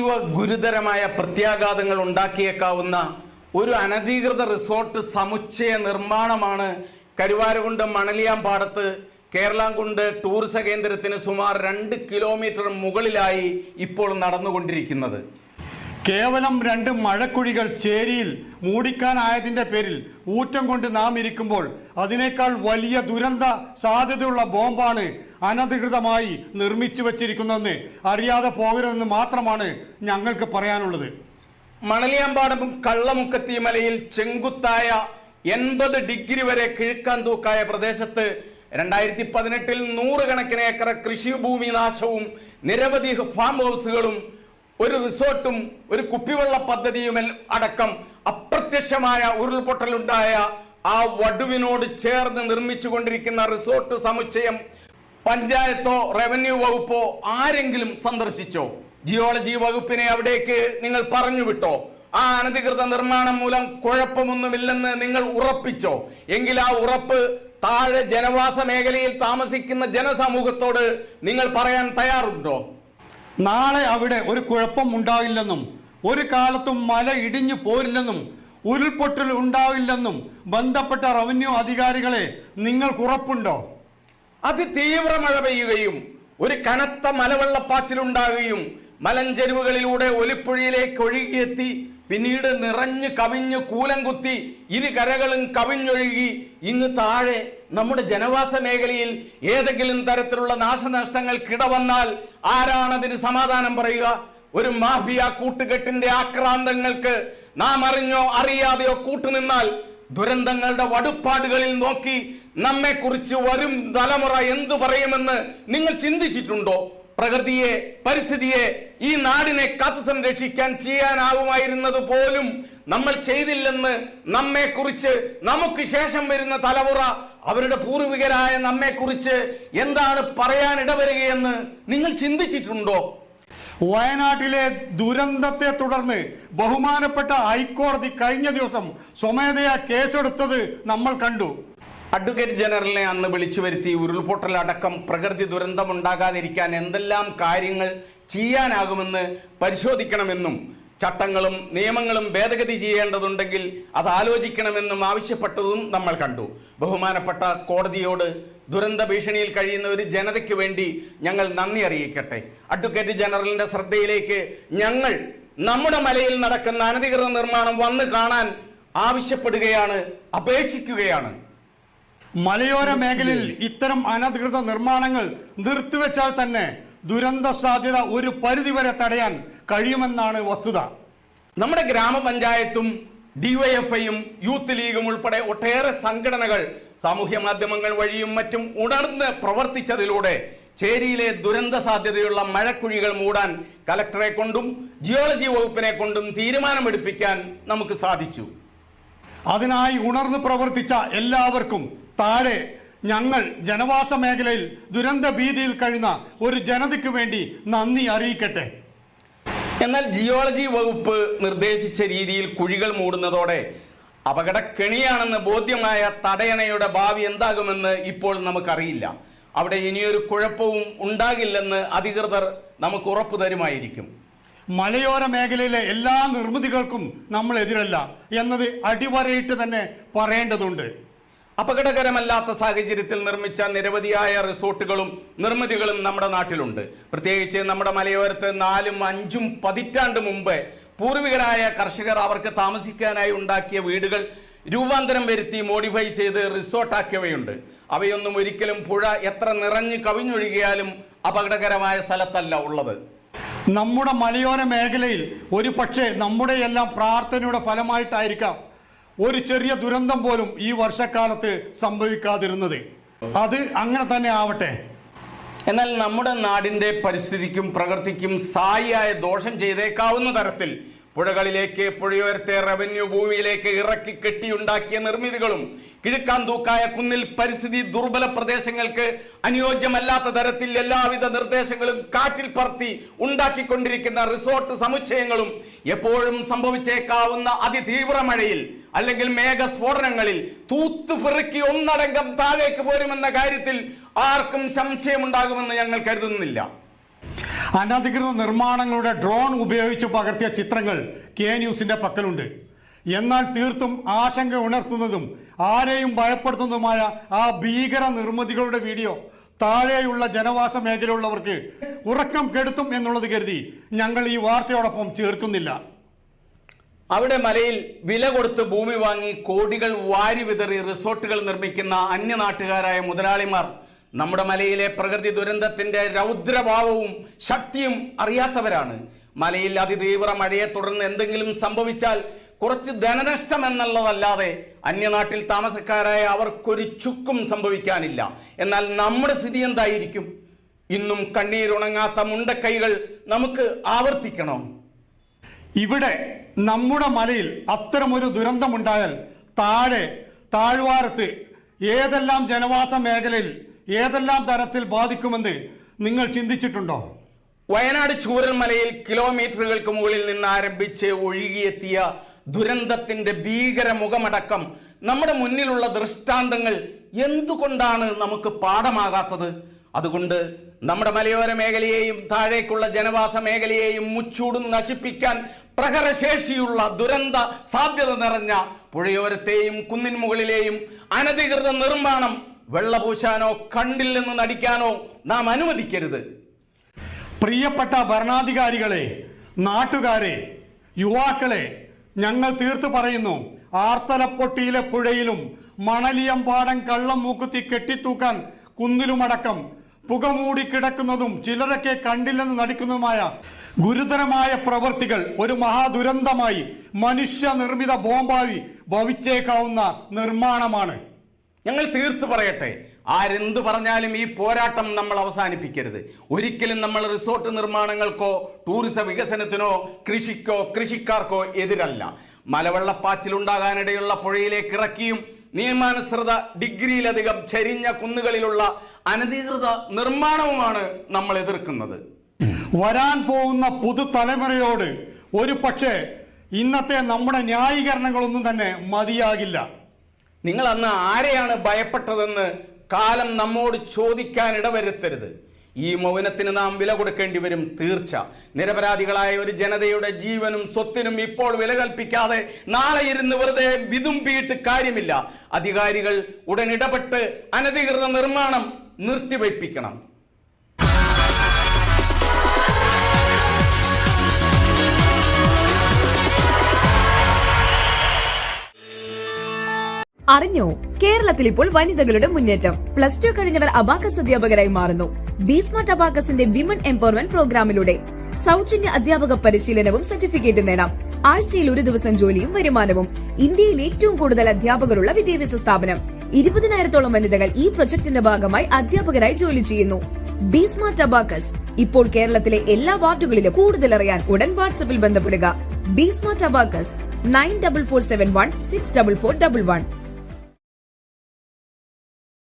അതീവ ഗുരുതരമായ പ്രത്യാഘാതങ്ങൾ ഉണ്ടാക്കിയേക്കാവുന്ന ഒരു അനധികൃത റിസോർട്ട് സമുച്ചയ നിർമ്മാണമാണ് കരുവാരകുണ്ട് മണലിയാമ്പാടത്ത് കേരളാംകുണ്ട് ടൂറിസ കേന്ദ്രത്തിന് സുമാർ രണ്ട് കിലോമീറ്റർ മുകളിലായി ഇപ്പോൾ നടന്നുകൊണ്ടിരിക്കുന്നത്. കേവലം രണ്ട് മഴക്കുഴികൾ ചേരിയിൽ മൂടിക്കാനായതിന്റെ പേരിൽ ഊറ്റം കൊണ്ട് നാം ഇരിക്കുമ്പോൾ അതിനേക്കാൾ വലിയ ദുരന്ത സാധ്യതയുള്ള ബോംബാണ് അനധികൃതമായി നിർമ്മിച്ചു വച്ചിരിക്കുന്നതെന്ന് അറിയാതെ പോകരുതെന്ന് മാത്രമാണ് ഞങ്ങൾക്ക് പറയാനുള്ളത്. മണലിയാമ്പാടം കള്ളമുക്കത്തി മലയിൽ ചെങ്കുത്തായ എൺപത് ഡിഗ്രി വരെ കിഴക്കാൻ തൂക്കായ പ്രദേശത്ത് രണ്ടായിരത്തി പതിനെട്ടിൽ നൂറുകണക്കിന് ഏക്കർ കൃഷിഭൂമി നാശവും നിരവധി ഫാം ഹൗസുകളും ഒരു റിസോർട്ടും ഒരു കുപ്പിവെള്ള പദ്ധതിയും അടക്കം അപ്രത്യക്ഷമായ ഉരുൾപൊട്ടലുണ്ടായ ആ വടുവിനോട് ചേർന്ന് നിർമ്മിച്ചുകൊണ്ടിരിക്കുന്ന റിസോർട്ട് സമുച്ചയം പഞ്ചായത്തോ റവന്യൂ വകുപ്പോ ആരെങ്കിലും സന്ദർശിച്ചോ? ജിയോളജി വകുപ്പിനെ അവിടേക്ക് നിങ്ങൾ പറഞ്ഞു വിട്ടോ? ആ അനധികൃത നിർമ്മാണം മൂലം കുഴപ്പമൊന്നുമില്ലെന്ന് നിങ്ങൾ ഉറപ്പിച്ചോ? എങ്കിൽ ആ ഉറപ്പ് താഴെ ജനവാസ മേഖലയിൽ താമസിക്കുന്ന ജനസമൂഹത്തോട് നിങ്ങൾ പറയാൻ തയ്യാറുണ്ടോ? നാളെ അവിടെ ഒരു കുഴപ്പം ഉണ്ടാവില്ലെന്നും ഒരു കാലത്തും മല ഇടിഞ്ഞു പോരില്ലെന്നും ഉരുൾപൊട്ടൽ ഉണ്ടാവില്ലെന്നും ബന്ധപ്പെട്ട റവന്യൂ അധികാരികളെ നിങ്ങൾക്ക് ഉറപ്പുണ്ടോ? അതിതീവ്ര മഴ പെയ്യുകയും ഒരു കനത്ത മലവെള്ളപ്പാച്ചിലുണ്ടാകുകയും മലഞ്ചെരുവുകളിലൂടെ ഒലിപ്പുഴയിലേക്ക് ഒഴുകിയെത്തി പിന്നീട് നിറഞ്ഞു കവിഞ്ഞു കൂലം കുത്തി ഇരു കരകളും കവിഞ്ഞൊഴുകി ഇന്ന് താഴെ നമ്മുടെ ജനവാസ മേഖലയിൽ ഏതെങ്കിലും തരത്തിലുള്ള നാശനഷ്ടങ്ങൾ കിടവന്നാൽ ആരാണതിന് സമാധാനം പറയുക? ഒരു മാഫിയ കൂട്ടുകെട്ടിന്റെ ആക്രാന്തങ്ങൾക്ക് നാം അറിഞ്ഞോ അറിയാതെയോ കൂട്ടുനിന്നാൽ ദുരന്തങ്ങളുടെ വടുപ്പാടുകളിൽ നോക്കി നമ്മെക്കുറിച്ച് വരും തലമുറ എന്തു പറയുമെന്ന് നിങ്ങൾ ചിന്തിച്ചിട്ടുണ്ടോ? പ്രകൃതിയെ പരിസ്ഥിതിയെ ഈ നാടിനെ കാത്തു സംരക്ഷിക്കാൻ ചെയ്യാനാവുമായിരുന്നത് പോലും നമ്മൾ ചെയ്തില്ലെന്ന് നമ്മെക്കുറിച്ച് നമുക്ക് ശേഷം വരുന്ന തലമുറ അവരുടെ പൂർവികരായ നമ്മെക്കുറിച്ച് എന്താണ് പറയാൻ ഇടവരികയെന്ന് നിങ്ങൾ ചിന്തിച്ചിട്ടുണ്ടോ? വയനാട്ടിലെ ദുരന്തത്തെ തുടർന്ന് ബഹുമാനപ്പെട്ട ഹൈക്കോടതി കഴിഞ്ഞ ദിവസം സ്വമേധയാ കേസെടുത്തത് നമ്മൾ കണ്ടു. അഡ്വക്കേറ്റ് ജനറലിനെ അന്ന് വിളിച്ചു വരുത്തി ഉരുൾപൊട്ടലടക്കം പ്രകൃതി ദുരന്തമുണ്ടാകാതിരിക്കാൻ എന്തെല്ലാം കാര്യങ്ങൾ ചെയ്യാനാകുമെന്ന് പരിശോധിക്കണമെന്നും ചട്ടങ്ങളും നിയമങ്ങളും ഭേദഗതി ചെയ്യേണ്ടതുണ്ടെങ്കിൽ അത് ആലോചിക്കണമെന്നും ആവശ്യപ്പെട്ടതും നമ്മൾ കണ്ടു. ബഹുമാനപ്പെട്ട കോടതിയോട് ദുരന്ത ഭീഷണിയിൽ കഴിയുന്ന ഒരു ജനതയ്ക്ക് വേണ്ടി ഞങ്ങൾ നന്ദി അറിയിക്കട്ടെ. അഡ്വക്കേറ്റ് ജനറലിന്റെ ശ്രദ്ധയിലേക്ക് ഞങ്ങൾ നമ്മുടെ മലയിൽ നടക്കുന്ന അനധികൃത നിർമ്മാണം വന്ന് കാണാൻ ആവശ്യപ്പെടുകയാണ് അപേക്ഷിക്കുകയാണ്. മലയോര മേഖലയിൽ ഇത്തരം അനധികൃത നിർമ്മാണങ്ങൾ നിർത്തിവെച്ചാൽ തന്നെ ദുരന്ത സാധ്യത ഒരു പരിധിവരെ തടയാൻ കഴിയുമെന്നാണ് വസ്തുത. നമ്മുടെ ഗ്രാമപഞ്ചായത്തും ഡിവൈഎഫ്ഐയും യൂത്ത് ലീഗും ഉൾപ്പെടെ ഒട്ടേറെ സംഘടനകൾ സാമൂഹ്യ മാധ്യമങ്ങൾ വഴിയും മറ്റും ഉണർന്ന് പ്രവർത്തിച്ചതിലൂടെ ചേരിയിലെ ദുരന്ത സാധ്യതയുള്ള മഴക്കുഴികൾ മൂടാൻ കലക്ടറെ കൊണ്ടും ജിയോളജി വകുപ്പിനെ കൊണ്ടും തീരുമാനമെടുപ്പിക്കാൻ നമുക്ക് സാധിച്ചു. അതിനായി ഉണർന്ന് പ്രവർത്തിച്ച എല്ലാവർക്കും താഴെ ഞങ്ങൾ ജനവാസ മേഖലയിൽ ദുരന്ത ഭീതിയിൽ കഴിയുന്ന ഒരു ജനതയ്ക്ക് വേണ്ടി നന്ദി അറിയിക്കട്ടെ. എന്നാൽ ജിയോളജി വകുപ്പ് നിർദ്ദേശിച്ച രീതിയിൽ കുഴികൾ മൂടുന്നതോടെ അപകടക്കെണിയാണെന്ന് ബോധ്യമായ തടയണയുടെ ഭാവി എന്താകുമെന്ന് ഇപ്പോൾ നമുക്കറിയില്ല. അവിടെ ഇനിയൊരു കുഴപ്പവും ഉണ്ടാകില്ലെന്ന് അധികൃതർ നമുക്ക് ഉറപ്പു തരുമായിരിക്കും. മലയോര മേഖലയിലെ എല്ലാ നിർമ്മിതികൾക്കും നമ്മൾ എതിരല്ല എന്നത് അടിവരയിട്ട് തന്നെ പറയേണ്ടതുണ്ട്. അപകടകരമല്ലാത്ത സാഹചര്യത്തിൽ നിർമ്മിച്ച നിരവധിയായ റിസോർട്ടുകളും നിർമ്മിതികളും നമ്മുടെ നാട്ടിലുണ്ട്. പ്രത്യേകിച്ച് നമ്മുടെ മലയോരത്ത് നാലും അഞ്ചും പതിറ്റാണ്ട് മുമ്പ് പൂർവികരായ കർഷകർ അവർക്ക് താമസിക്കാനായി ഉണ്ടാക്കിയ വീടുകൾ രൂപാന്തരം വരുത്തി മോഡിഫൈ ചെയ്ത് റിസോർട്ടാക്കിയവയുണ്ട് അവയൊന്നും ഒരിക്കലും പുഴ എത്ര നിറഞ്ഞു കവിഞ്ഞൊഴുകിയാലും അപകടകരമായ സ്ഥലത്തല്ല ഉള്ളത്. നമ്മുടെ മലയോര മേഖലയിൽ ഒരു പക്ഷേ നമ്മുടെ എല്ലാം പ്രാർത്ഥനയുടെ ഫലമായിട്ടായിരിക്കാം ഒരു ചെറിയ ദുരന്തം പോലും ഈ വർഷക്കാലത്ത് സംഭവിക്കാതിരുന്നത്. അത് അങ്ങനെ തന്നെ ആവട്ടെ. എന്നാൽ നമ്മുടെ നാടിന്റെ പരിസ്ഥിതിക്കും പ്രകൃതിക്കും സ്ഥായിയായ ദോഷം ചെയ്തേക്കാവുന്ന തരത്തിൽ പുഴകളിലേക്ക് പുഴയോരത്തെ റവന്യൂ ഭൂമിയിലേക്ക് ഇറക്കി കെട്ടിയുണ്ടാക്കിയ നിർമ്മിതികളും കിഴക്കാൻ തൂക്കായ കുന്നിൽ പരിസ്ഥിതി ദുർബല പ്രദേശങ്ങൾക്ക് അനുയോജ്യമല്ലാത്ത തരത്തിൽ എല്ലാവിധ നിർദ്ദേശങ്ങളും കാറ്റിൽ പറത്തി ഉണ്ടാക്കിക്കൊണ്ടിരിക്കുന്ന റിസോർട്ട് സമുച്ചയങ്ങളും എപ്പോഴും സംഭവിച്ചേക്കാവുന്ന അതിതീവ്ര മഴയിൽ അല്ലെങ്കിൽ മേഘസ്ഫോടനങ്ങളിൽ തൂത്ത് പെറുക്കി ഒന്നടങ്കം താഴേക്ക് പോരുമെന്ന കാര്യത്തിൽ ആർക്കും സംശയമുണ്ടാകുമെന്ന് ഞങ്ങൾ കരുതുന്നില്ല. അനധികൃത നിർമ്മാണങ്ങളുടെ ഡ്രോൺ ഉപയോഗിച്ച് പകർത്തിയ ചിത്രങ്ങൾ കെ ന്യൂസിന്റെ പക്കലുണ്ട്. എന്നാൽ തീർത്തും ആശങ്ക ഉണർത്തുന്നതും ആരെയും ഭയപ്പെടുത്തുന്നതുമായ ആ ഭീകര നിർമ്മിതികളുടെ വീഡിയോ താഴെയുള്ള ജനവാസ മേഖലയുള്ളവർക്ക് ഉറക്കം കെടുത്തും എന്നുള്ളത് കരുതി ഞങ്ങൾ ഈ വാർത്തയോടൊപ്പം ചേർക്കുന്നില്ല. അവിടെ മലയിൽ വില കൊടുത്ത് ഭൂമി വാങ്ങി കോടികൾ വാരി വിതറി റിസോർട്ടുകൾ നിർമ്മിക്കുന്ന അന്യനാട്ടുകാരായ മുതലാളിമാർ നമ്മുടെ മലയിലെ പ്രകൃതി ദുരന്തത്തിന്റെ രൗദ്രഭാവവും ശക്തിയും അറിയാത്തവരാണ്. മലയിൽ അതിതീവ്ര മഴയെ തുടർന്ന് എന്തെങ്കിലും സംഭവിച്ചാൽ കുറച്ച് ധനനഷ്ടം എന്നുള്ളതല്ലാതെ അന്യനാട്ടിൽ താമസക്കാരായ അവർക്കൊരു ചുക്കും സംഭവിക്കാനില്ല. എന്നാൽ നമ്മുടെ സ്ഥിതി എന്തായിരിക്കും? ഇന്നും കണ്ണീരുണങ്ങാത്ത മുണ്ടക്കൈകൾ നമുക്ക് ആവർത്തിക്കണോ? ഇവിടെ നമ്മുടെ മലയിൽ അത്തരമൊരു ദുരന്തമുണ്ടായാൽ താഴെ താഴ്വാരത്ത് ഏതെല്ലാം ജനവാസ മേഖലയിൽ ഏതെല്ലാം തരത്തിൽ ബാധിക്കുമെന്ന് നിങ്ങൾ ചിന്തിച്ചിട്ടുണ്ടോ? വയനാട് ചൂരൽമലയിൽ കിലോമീറ്ററുകൾക്ക് മുകളിൽ നിന്ന് ആരംഭിച്ച് ഒഴുകിയെത്തിയ ദുരന്തത്തിന്റെ ഭീകര മുഖമടക്കം നമ്മുടെ മുന്നിലുള്ള ദൃഷ്ടാന്തങ്ങൾ എന്തുകൊണ്ടാണ് നമുക്ക് പാഠമാകാത്തത്? അതുകൊണ്ട് നമ്മുടെ മലയോര മേഖലയെയും താഴേക്കുള്ള ജനവാസ മേഖലയെയും മുച്ചൂടും നശിപ്പിക്കാൻ പ്രഹരശേഷിയുള്ള ദുരന്ത സാധ്യത നിറഞ്ഞ പുഴയോരത്തെയും കുന്നിൻ മുകളിലെയും അനധികൃത നിർമ്മാണം വെള്ളപൂശാനോ കണ്ടിൽ നിന്ന് നടിക്കാനോ നാം അനുവദിക്കരുത്. പ്രിയപ്പെട്ട ഭരണാധികാരികളെ നാട്ടുകാരെ യുവാക്കളെ ഞങ്ങൾ തീർത്തു പറയുന്നു ആർത്തലപ്പൊട്ടിയിലെ പുഴയിലും മണലിയം പാടം കള്ളം മൂക്കുത്തി കെട്ടിത്തൂക്കാൻ കുന്നിലുമടക്കം പുകമൂടി കിടക്കുന്നതും ചിലരൊക്കെ കണ്ടില്ലെന്ന് നടിക്കുന്നതുമായ ഗുരുതരമായ പ്രവൃത്തികൾ ഒരു മഹാദുരന്തമായി മനുഷ്യ നിർമ്മിത ബോംബായി ഭവിച്ചേക്കാവുന്ന നിർമ്മാണമാണ്. ഞങ്ങൾ തീർത്തു പറയട്ടെ. ആരെന്ത് പറഞ്ഞാലും ഈ പോരാട്ടം നമ്മൾ അവസാനിപ്പിക്കരുത്. ഒരിക്കലും നമ്മൾ റിസോർട്ട് നിർമ്മാണങ്ങൾക്കോ ടൂറിസം വികസനത്തിനോ കൃഷിക്കോ കൃഷിക്കാർക്കോ എതിരല്ല. മലവെള്ളപ്പാച്ചിലുണ്ടാകാനിടയുള്ള പുഴയിലേക്ക് ഇറക്കിയും നിയമാനുസൃത ഡിഗ്രിയിലധികം ചരിഞ്ഞ കുന്നുകളിലുള്ള അനധികൃത നിർമ്മാണവുമാണ് നമ്മൾ എതിർക്കുന്നത്. വരാൻ പോകുന്ന പുതുതലമുറയോട് ഒരു പക്ഷേ ഇന്നത്തെ നമ്മുടെ ന്യായീകരണങ്ങളൊന്നും തന്നെ മതിയാകില്ല. നിങ്ങൾ അന്ന് ആരെയാണ് ഭയപ്പെട്ടതെന്ന് കാലം നമ്മോട് ചോദിക്കാൻ ഇടവരുത്തരുത്. ഈ മൗനത്തിന് നാം വില കൊടുക്കേണ്ടി വരും തീർച്ച. നിരപരാധികളായ ഒരു ജനതയുടെ ജീവനും സ്വത്തിനും ഇപ്പോൾ വില കൽപ്പിക്കാതെ നാളെ ഇരുന്ന് വെറുതെ വിതുമ്പിയിട്ട് കാര്യമില്ല. അധികാരികൾ ഉടൻ ഇടപെട്ട് അനധികൃത നിർമ്മാണം നിർത്തിവയ്പ്പിക്കണം. അറിഞ്ഞോ? കേരളത്തിൽ ഇപ്പോൾ വനിതകളുടെ മുന്നേറ്റം. പ്ലസ് ടു കഴിഞ്ഞവർ അബാക്കസ് അധ്യാപകരായി മാറുന്നു. ബീസ്മാർട്ട് അബാക്കസിന്റെ വിമൻ എംപവർമെന്റ് പ്രോഗ്രാമിലൂടെ സൗജന്യ അധ്യാപക പരിശീലനവും സർട്ടിഫിക്കറ്റും നേടാം. ആഴ്ചയിൽ ഒരു ദിവസം ജോലിയും വരുമാനവും. ഇന്ത്യയിൽ ഏറ്റവും കൂടുതൽ അധ്യാപകരുള്ള വിദ്യാഭ്യാസ സ്ഥാപനം. ഇരുപതിനായിരത്തോളം വനിതകൾ ഈ പ്രൊജക്ടിന്റെ ഭാഗമായി അധ്യാപകരായി ജോലി ചെയ്യുന്നു. ബീസ്മ അബാക്കസ് ഇപ്പോൾ കേരളത്തിലെ എല്ലാ വാർഡുകളിലും കൂടുതൽ അറിയാൻ ഉടൻ വാട്സപ്പിൽ ബന്ധപ്പെടുക. ബീസ്മ abacus nine double four seven one six double four double one.